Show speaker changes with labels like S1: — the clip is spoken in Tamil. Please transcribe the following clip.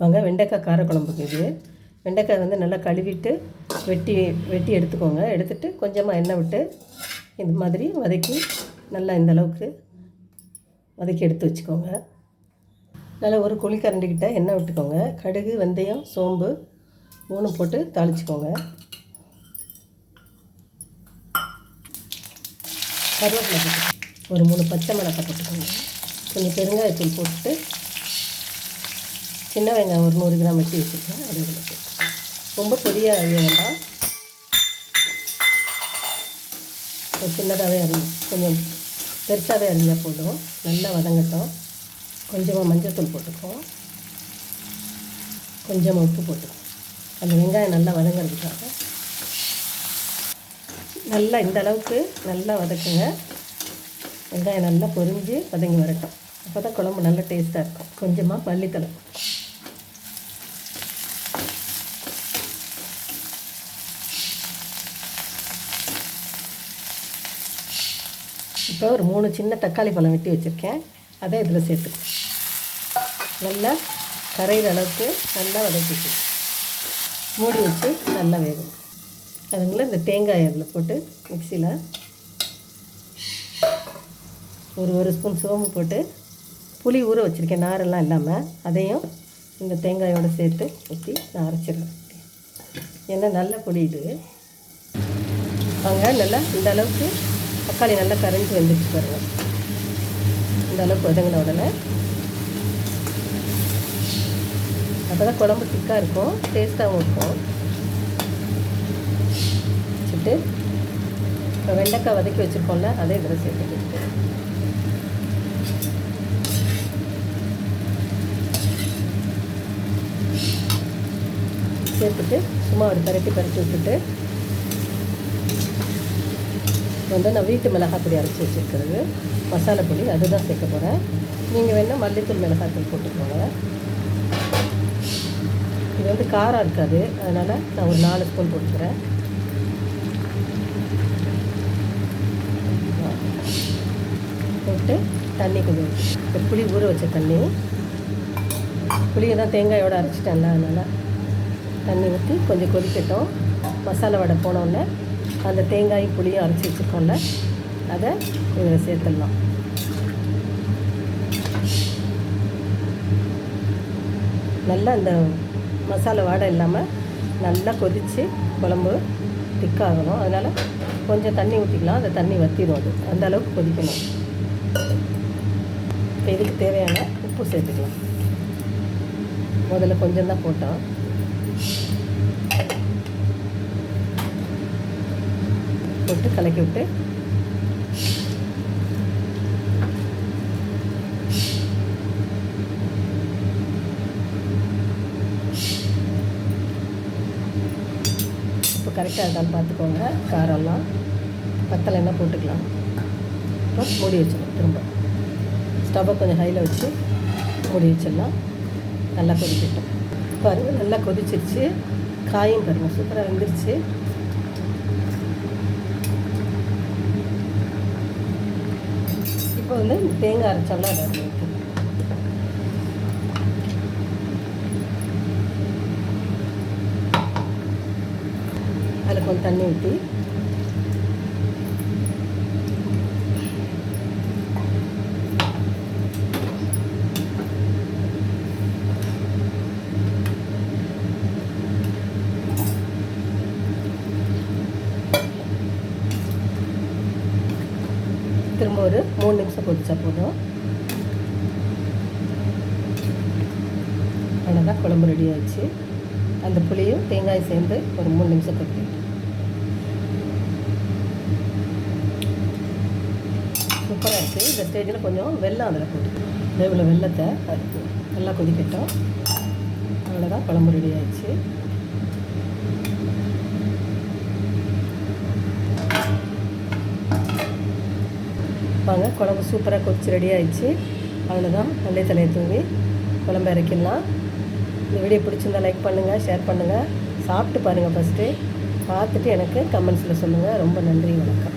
S1: வாங்க வெண்டைக்காய் காரக்குழம்புக்கு இது. வெண்டைக்காய் வந்து நல்லா கழுவிட்டு வெட்டி வெட்டி எடுத்துக்கோங்க. எடுத்துகிட்டு கொஞ்சமாக எண்ணெய் விட்டு இந்த மாதிரி வதக்கி நல்லா இந்த அளவுக்கு வதக்கி எடுத்து வச்சுக்கோங்க. நல்லா ஒரு குழி கரண்டிக்கிட்ட எண்ணெய் விட்டுக்கோங்க. கடுகு வெந்தயம் சோம்பு மூணு போட்டு தாளிச்சுக்கோங்க. கருவேப்பிலை ஒரு மூணு பச்சை மிளகாய் போட்டுக்கோங்க. கொஞ்சம் பெருங்காயத்தூள் போட்டுட்டு சின்ன வெங்காயம் ஒரு நூறு கிராம் வச்சு வச்சுருக்கேன். அது இதில் ரொம்ப பெரிய அழிய வேண்டாம். ஒரு சின்னதாகவே அரிஞ்சு கொஞ்சம் பெருசாகவே அரிஞ்சால் போதும். நல்லா வதங்கட்டும். கொஞ்சமாக மஞ்சள்தூள் போட்டுக்குவோம். கொஞ்சமாக உப்பு போட்டுக்குவோம். அந்த வெங்காயம் நல்லா வதங்கிறதுக்காக. நல்லா இந்த அளவுக்கு நல்லா வதக்குங்க. வெங்காயம் நல்லா பொரிஞ்சு வதங்கி வரட்டும். அப்போ தான் குழம்பு நல்லா டேஸ்ட்டாக இருக்கும். கொஞ்சமாக மல்லித்தலை இப்போ ஒரு மூணு சின்ன தக்காளி பழம் வெட்டி வச்சுருக்கேன். அதை இதில் சேர்த்துக்கணும் நல்லா கரையிற அளவுக்கு நல்லா வதக்கிட்டு மூடி வச்சு நல்லா வேகும் அதுங்கள இந்த தேங்காய் அதில் போட்டு மிக்சியில் ஒரு ஒரு ஸ்பூன் சோம்பு போட்டு புளி ஊற வச்சுருக்கேன். நாரெல்லாம் இல்லாமல் அதையும் இந்த தேங்காயோடு சேர்த்து ஊற்றி நான் அரைச்சிடுறேன். ஏன்னா நல்லா பொடியுது. வாங்க நல்லா இந்த அளவுக்கு தக்காளி நல்லா கரைஞ்சி வந்துடுச்சு பாருங்கள் இந்த அளவுக்கு வதங்கின உடனே. அப்போ தான் குழம்பு திக்காக இருக்கும். டேஸ்ட்டாகவும் இருக்கும். வச்சுட்டு இப்போ வெண்டைக்காய் வதக்கி வச்சுருக்கோம்ல அதே இதில் சேர்த்துக்கிட்டு சேர்த்துட்டு சும்மா ஒரு பரட்டி பரட்டி விட்டுட்டு வந்து நான் வீட்டு மிளகாப்பொடி அரைச்சி வச்சுருக்கிறது. மசாலா பொடி அதுதான் சேர்க்க போகிறேன் நீங்கள் வேணால் மல்லித்தூள் மிளகாத்தூள் போட்டுக்கோங்க. இது வந்து காரம் இருக்காது. அதனால் நான் ஒரு நாலு ஸ்பூன் போட்டுக்கிறேன். போட்டு தண்ணி கொஞ்சம் இந்த புளி ஊற வச்ச தண்ணி. புளியை தான் தேங்காயோடு அரைச்சிட்டேன்ல அதனால் தண்ணி ஊற்றி கொஞ்சம் கொதிக்கட்டும். மசாலா வடை போனோடனே அந்த தேங்காய் புளியும் அரைச்சி வச்சுருக்கோம்ல அதை இதில் சேர்த்துடலாம். நல்லா அந்த மசாலா வாடை இல்லாமல் நல்லா கொதித்து குழம்பு திக்காகணும் அதனால் கொஞ்சம் தண்ணி ஊற்றிக்கலாம் அந்த தண்ணி வற்றிடும் அது. அந்த அளவுக்கு கொதிக்கணும். இப்போ இதுக்கு தேவையான உப்பு சேர்த்துக்கலாம். முதல்ல கொஞ்சம் தான் போட்டோம். போட்டு கலக்கி விட்டு. இப்போ கரெக்டாக இருக்கான்னு பார்த்துக்கோங்க காரம்லாம். பத்தலை என்ன போட்டுக்கலாம். அப்புறம் மூடி வச்சிடலாம் திரும்ப. ஸ்டவ்வை கொஞ்சம் ஹையில் வச்சு மூடி வச்சிடலாம். நல்லா கொதிக்கட்டும். பாருங்கள் நல்லா கொதிச்சிருச்சு. காயும் பாருங்கள் சூப்பராக வந்துருச்சு. வந்து தேங்காய் அரைச்சாலும் அதை அதில் ஊற்றணும் அதில் கொஞ்சம் தண்ணி ஊற்றி திரும்ப ஒரு மூணு நிமிஷம் கொதிச்சா போதும். அவ்வளோதான் குழம்பு ரெடி ஆயிடுச்சு. அந்த புளியும் தேங்காயும் சேர்ந்து ஒரு மூணு நிமிஷம் கொதிக்கட்டும் சூப்பராக இருக்குது இந்த ஸ்டேஜில் கொஞ்சம் வெல்லம் அதில் போட்டு வேவில் வெள்ளத்தை நல்லா கொதிக்கட்டும். அவ்வளோதான் குழம்பு ரெடி ஆயிடுச்சு. வைப்பாங்க குழம்பு சூப்பராக கொதிச்சு ரெடி ஆயிடுச்சு. அவ்வளோதான் மல்லி தலையை தூவி குழம்பு இறக்கிடலாம். இந்த வீடியோ பிடிச்சிருந்தா லைக் பண்ணுங்கள் ஷேர் பண்ணுங்கள் சாப்பிட்டு பாருங்கள் ஃபஸ்ட்டு பார்த்துட்டு எனக்கு கமெண்ட்ஸில் சொல்லுங்கள் ரொம்ப நன்றி வணக்கம்.